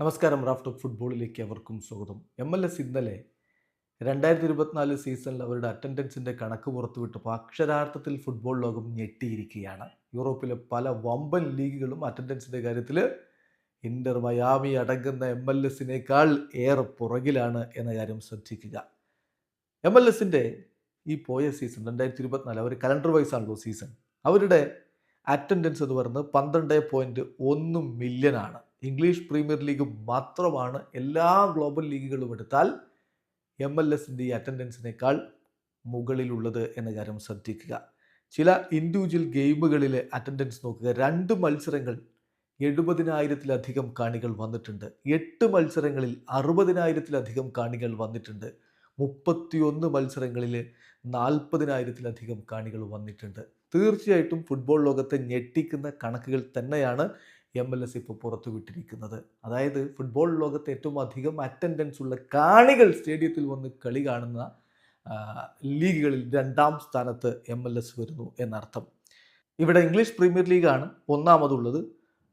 നമസ്കാരം റാഫ്റ്റ് ഫുട്ബോളിലേക്ക് അവർക്കും സ്വാഗതം. എം എൽ എസ് ഇന്നലെ രണ്ടായിരത്തി ഇരുപത്തിനാല് സീസണിൽ അവരുടെ അറ്റൻഡൻസിന്റെ കണക്ക് പുറത്തുവിട്ടപ്പോൾ അക്ഷരാർത്ഥത്തിൽ ഫുട്ബോൾ ലോകം ഞെട്ടിയിരിക്കുകയാണ്. യൂറോപ്പിലെ പല വമ്പൻ ലീഗുകളും അറ്റൻഡൻസിന്റെ കാര്യത്തിൽ ഇന്റർ മയാമി അടങ്ങുന്ന എം എൽ എസിനേക്കാൾ ഏറെ പുറകിലാണ് എന്ന കാര്യം ശ്രദ്ധിക്കുക. എം എൽ എസിന്റെ ഈ പോയ സീസൺ രണ്ടായിരത്തി ഇരുപത്തിനാല് അവർ കലണ്ടർ വൈസ് ആണല്ലോ സീസൺ. അവരുടെ അറ്റൻഡൻസ് എന്ന് പറയുന്നത് പന്ത്രണ്ട് പോയിന്റ് ഒന്ന് മില്യൺ ആണ്. ഇംഗ്ലീഷ് പ്രീമിയർ ലീഗ് മാത്രമാണ് എല്ലാ ഗ്ലോബൽ ലീഗുകളും എടുത്താൽ എം എൽ എസിന്റെ ഈ അറ്റൻഡൻസിനേക്കാൾ മുകളിലുള്ളത് എന്ന കാര്യം ശ്രദ്ധിക്കുക. ചില ഇൻഡിവിജ്വൽ ഗെയിമുകളിലെ അറ്റൻഡൻസ് നോക്കുക. രണ്ട് മത്സരങ്ങൾ എഴുപതിനായിരത്തിലധികം കാണികൾ വന്നിട്ടുണ്ട്. എട്ട് മത്സരങ്ങളിൽ അറുപതിനായിരത്തിലധികം കാണികൾ വന്നിട്ടുണ്ട്. മുപ്പത്തിയൊന്ന് മത്സരങ്ങളിൽ നാൽപ്പതിനായിരത്തിലധികം കാണികൾ വന്നിട്ടുണ്ട്. തീർച്ചയായിട്ടും ഫുട്ബോൾ ലോകത്തെ ഞെട്ടിക്കുന്ന കണക്കുകൾ തന്നെയാണ് എം എൽ എസ് ഇപ്പോൾ പുറത്തുവിട്ടിരിക്കുന്നത് അതായത് ഫുട്ബോൾ ലോകത്ത് ഏറ്റവും അധികം അറ്റൻഡൻസ് ഉള്ള കാണികൾ സ്റ്റേഡിയത്തിൽ വന്ന് കളി കാണുന്ന ലീഗുകളിൽ രണ്ടാം സ്ഥാനത്ത് എം എൽ എസ് വരുന്നു എന്നർത്ഥം. ഇവിടെ ഇംഗ്ലീഷ് പ്രീമിയർ ലീഗാണ് ഒന്നാമതുള്ളത്.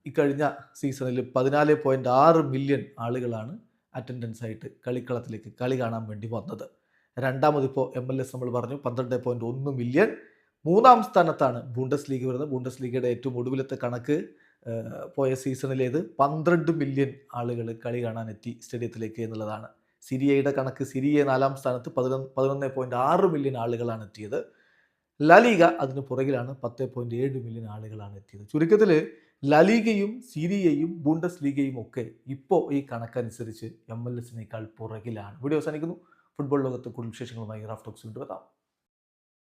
ഇക്കഴിഞ്ഞ സീസണിൽ പതിനാല് പോയിന്റ് ആറ് മില്യൺ ആളുകളാണ് അറ്റൻഡൻസ് ആയിട്ട് കളിക്കളത്തിലേക്ക് കളി കാണാൻ വേണ്ടി വന്നത്. രണ്ടാമതിപ്പോൾ എം എൽ എസ് നമ്മൾ പറഞ്ഞു പന്ത്രണ്ട് പോയിന്റ് ഒന്ന് മില്യൺ മൂന്നാം സ്ഥാനത്താണ് ബൂണ്ടസ് ലീഗ് വരുന്നത്. ബൂണ്ടസ് ലീഗയുടെ ഏറ്റവും ഒടുവിലത്തെ കണക്ക്. പോയ സീസണിലേത് പന്ത്രണ്ട് മില്യൺ ആളുകൾ കളി കാണാൻ എത്തി സ്റ്റേഡിയത്തിലേക്ക് എന്നുള്ളതാണ്. സിരിയയുടെ കണക്ക് സിരിയ നാലാം സ്ഥാനത്ത് പതിനൊന്ന് പതിനൊന്ന് ആറ് മില്യൺ ആളുകളാണ് എത്തിയത്. ലലീഗ അതിന് പുറകിലാണ് പത്ത് പോയിന്റ് ഏഴ് മില്യൺ ആളുകളാണ് എത്തിയത്. ചുരുക്കത്തിൽ ലലീഗയും സിരിയയും ബൂണ്ടസ് ലീഗയും ഒക്കെ ഇപ്പോൾ ഈ കണക്കനുസരിച്ച് എം എൽ എസിനേക്കാൾ പുറകിലാണ്. വീഡിയോ അവസാനിക്കുന്നു. ഫുട്ബോൾ ലോകത്ത് കൂടുതൽ വിശേഷങ്ങളുമായി റാഫ്റ്റോക്സ് വീണ്ടും എത്താം.